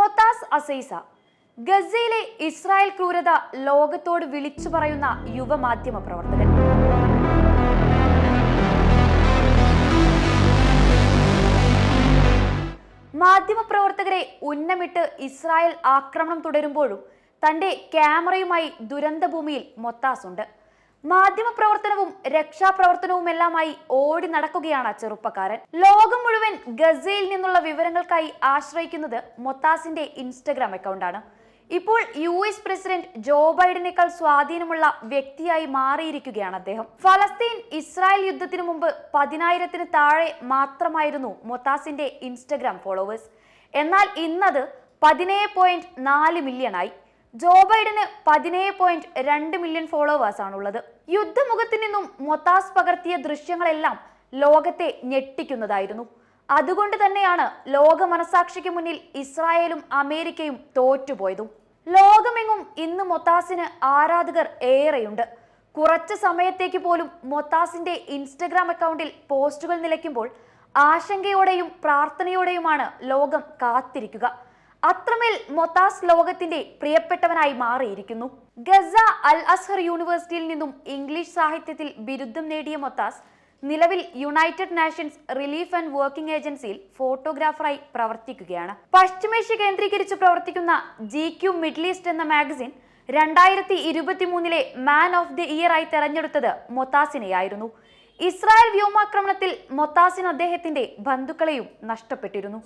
മൊത്താസ് Azaiza. ഗസയിലെ Israel ക്രൂരത ലോകത്തോട് വിളിച്ചു പറയുന്ന യുവമാധ്യമ പ്രവർത്തകൻ. മാധ്യമപ്രവർത്തകരെ ഉന്നമിട്ട് ഇസ്രായേൽ ആക്രമണം തുടരുമ്പോഴും തന്റെ ക്യാമറയുമായി ദുരന്തഭൂമിയിൽ മൊത്താസ് ഉണ്ട് മാധ്യമപ്രവർത്തനവും രക്ഷാപ്രവർത്തനവുമെല്ലാമായി ഓടി നടക്കുകയാണ് ചെറുപ്പക്കാരൻ. ലോകം മുഴുവൻ ഗസയിൽ നിന്നുള്ള വിവരങ്ങൾക്കായി ആശ്രയിക്കുന്നത് മൊത്താസിന്റെ ഇൻസ്റ്റഗ്രാം അക്കൗണ്ടാണ്. ഇപ്പോൾ യു എസ് പ്രസിഡന്റ് ജോ ബൈഡനേക്കാൾ സ്വാധീനമുള്ള വ്യക്തിയായി മാറിയിരിക്കുകയാണ് അദ്ദേഹം. ഫലസ്തീൻ ഇസ്രായേൽ യുദ്ധത്തിനു മുമ്പ് പതിനായിരത്തിന് താഴെ മാത്രമായിരുന്നു മൊത്താസിന്റെ ഇൻസ്റ്റഗ്രാം ഫോളോവേഴ്സ്. എന്നാൽ ഇന്നത് പതിനേഴ് പോയിന്റ് നാല് മില്യൺ ആയി. ജോ ബൈഡന് പതിനേഴ് പോയിന്റ് രണ്ട് മില്യൺ ഫോളോവേഴ്സ് ആണുള്ളത്. യുദ്ധമുഖത്ത് നിന്നും മൊത്താസ് പകർത്തിയ ദൃശ്യങ്ങളെല്ലാം ലോകത്തെ ഞെട്ടിക്കുന്നതായിരുന്നു. അതുകൊണ്ട് തന്നെയാണ് ലോക മനസാക്ഷിക്ക് മുന്നിൽ ഇസ്രായേലും അമേരിക്കയും തോറ്റുപോയതും. ലോകമെങ്ങും ഇന്ന് മൊത്താസിന് ആരാധകർ ഏറെയുണ്ട്. കുറച്ച് സമയത്തേക്ക് പോലും മൊത്താസിന്റെ ഇൻസ്റ്റഗ്രാം അക്കൗണ്ടിൽ പോസ്റ്റുകൾ നിലയ്ക്കുമ്പോൾ ആശങ്കയോടെയും പ്രാർത്ഥനയോടെയുമാണ് ലോകം കാത്തിരിക്കുക. അത്രമേൽ മൊത്താസ് ലോകത്തിന്റെ പ്രിയപ്പെട്ടവനായി മാറിയിരിക്കുന്നു. ഗസ അൽ അസ്ഹർ യൂണിവേഴ്സിറ്റിയിൽ നിന്നും ഇംഗ്ലീഷ് സാഹിത്യത്തിൽ ബിരുദം നേടിയ മൊത്താസ് നിലവിൽ United Nations relief and working ഏജൻസിയിൽ ഫോട്ടോഗ്രാഫറായി പ്രവർത്തിക്കുകയാണ്. പശ്ചിമേഷ്യ കേന്ദ്രീകരിച്ച് പ്രവർത്തിക്കുന്ന ജി ക്യു മിഡിൽ ഈസ്റ്റ് എന്ന മാഗസിൻ രണ്ടായിരത്തി ഇരുപത്തി മൂന്നിലെ മാൻ ഓഫ് ദി ഇയർ ആയി തെരഞ്ഞെടുത്തത് മൊത്താസിനെയായിരുന്നു. ഇസ്രായേൽ വ്യോമാക്രമണത്തിൽ മൊത്താസിന് അദ്ദേഹത്തിന്റെ ബന്ധുക്കളെയും നഷ്ടപ്പെട്ടിരുന്നു.